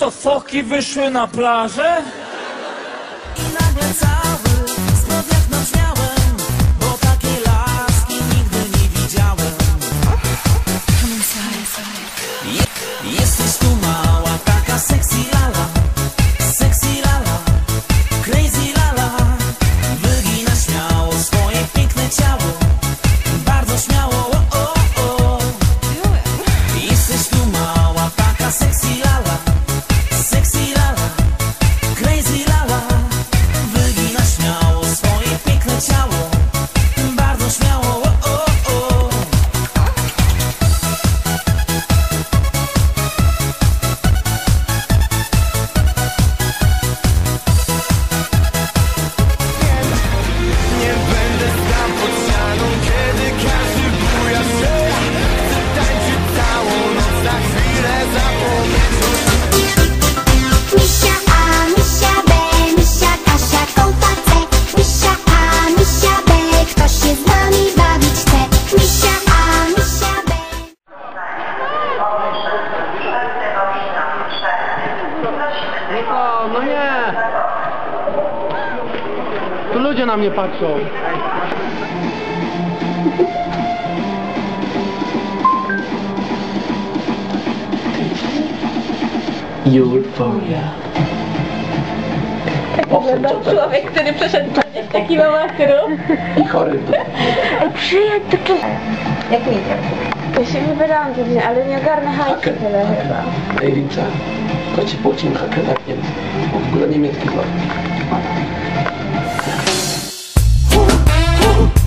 to foki wyszły na plażę? Na mnie patrzą. Euphoria. Wyglądał człowiek, który przeszedł w taki małachru. I chory. Przyjedź do czasu. Jak mi Ja się wybierałam dnia, ale nie ogarnę hajsu tyle chyba. Ejlica, to ci płacimy hakę tak nie bo w ogóle niemiecki word.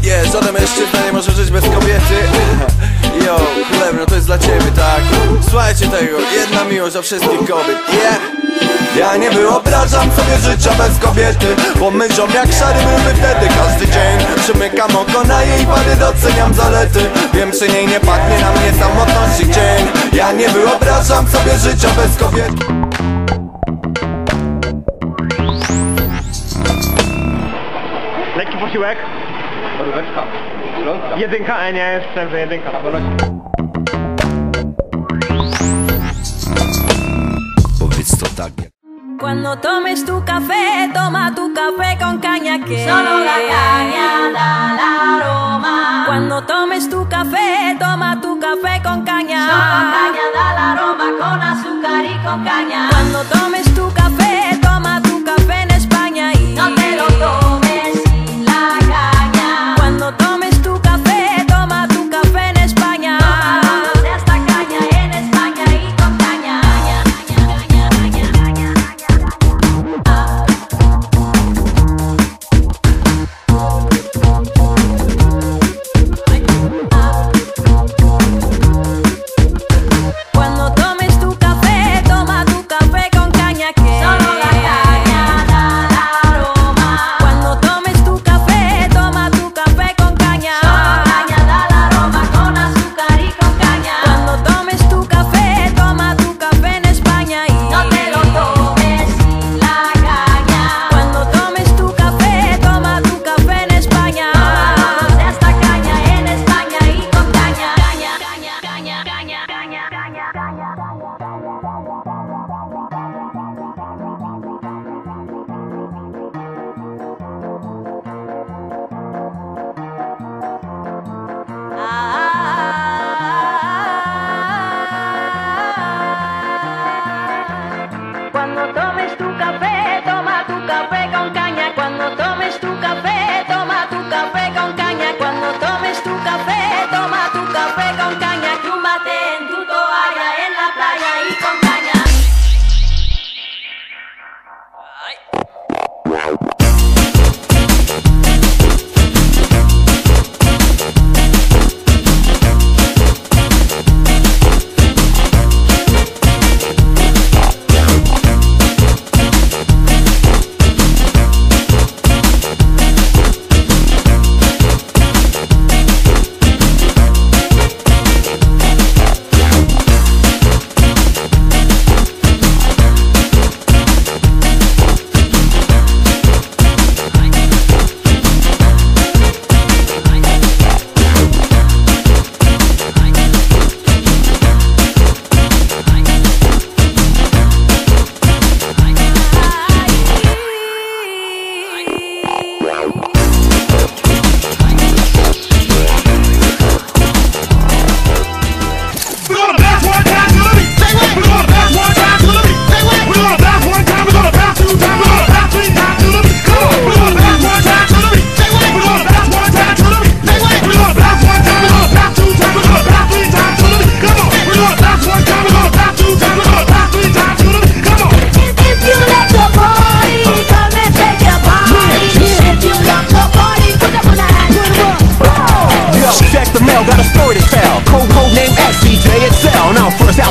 Yeah, żaden mężczyzna nie może żyć bez kobiety. Yo, chlebno to jest dla ciebie, tak. Słuchajcie tego, jedna miłość dla wszystkich kobiet, yeah. Ja nie wyobrażam sobie życia bez kobiety Bo myślą jak szary byłby wtedy. Każdy dzień Przymykam oko na jej wady, doceniam zalety. Wiem czy niej nie pachnie na mnie samotności dzień. Ja nie wyobrażam sobie życia bez kobiety. Lekki posiłek. Jedynka, e nie, jestem, że jedynka. Powiedz to tak Cuando tomes tu café, toma tu café con caña que solo la caña da la aroma. Cuando tomes tu café, toma tu café con caña. Solo caña da la aroma con azúcar y con caña.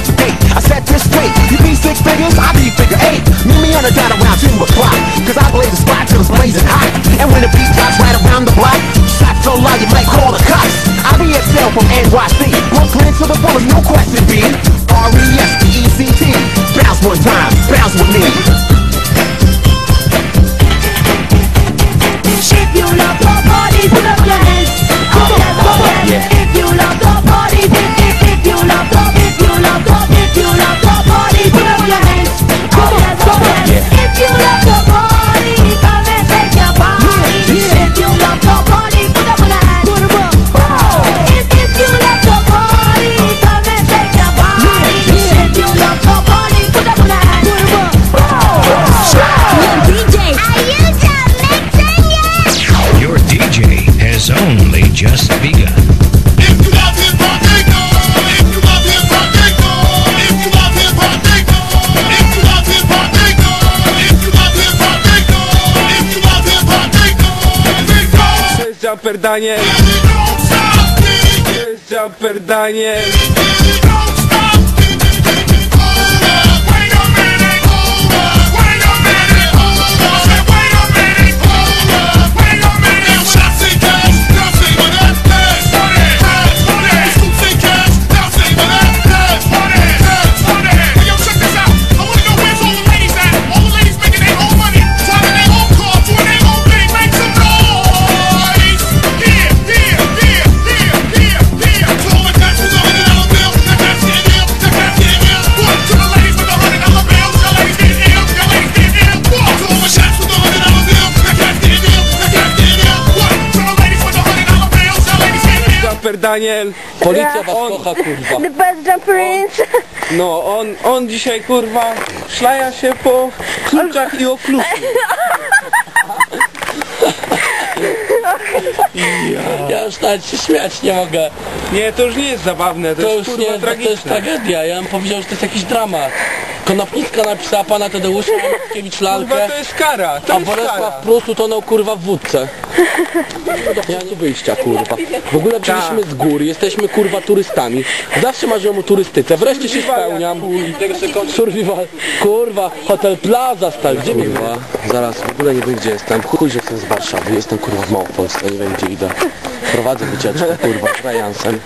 out to date Daniel, Jumper Daniel. Daniel. Policja was kocha, kurwa. The best is. No, on, on dzisiaj kurwa szlaja się po kluczach i okluku. Ja już nawet się śmiać nie mogę. Nie, to już nie jest zabawne, to, To jest już kurwa nie, to jest tragiczne. tragedia. Ja bym powiedział, że to jest jakiś dramat. Konopnicka napisała pana Tadeusza Mickiewicz Kurwa, lalkę, to jest kara, to a jest kara. Bolesław Prus utonął kurwa w wódce. Ja nie wyjścia kurwa. W ogóle przyszliśmy z gór, jesteśmy kurwa turystami. Zawsze marzyłem o turystyce, wreszcie się spełniam. Survival. Kurwa, Hotel Plaza stary. Gdzie kurwa? Zaraz, w ogóle nie wiem gdzie jestem. Chuj, że jestem z Warszawy, jestem kurwa w Małopolsce, nie wiem gdzie idę. Prowadzę wycieczkę kurwa z Ryansem.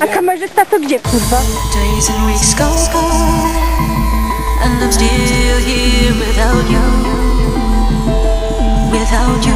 A kamerzysta to gdzie kurwa? Days and weeks go by, and I'm still here without you, without you.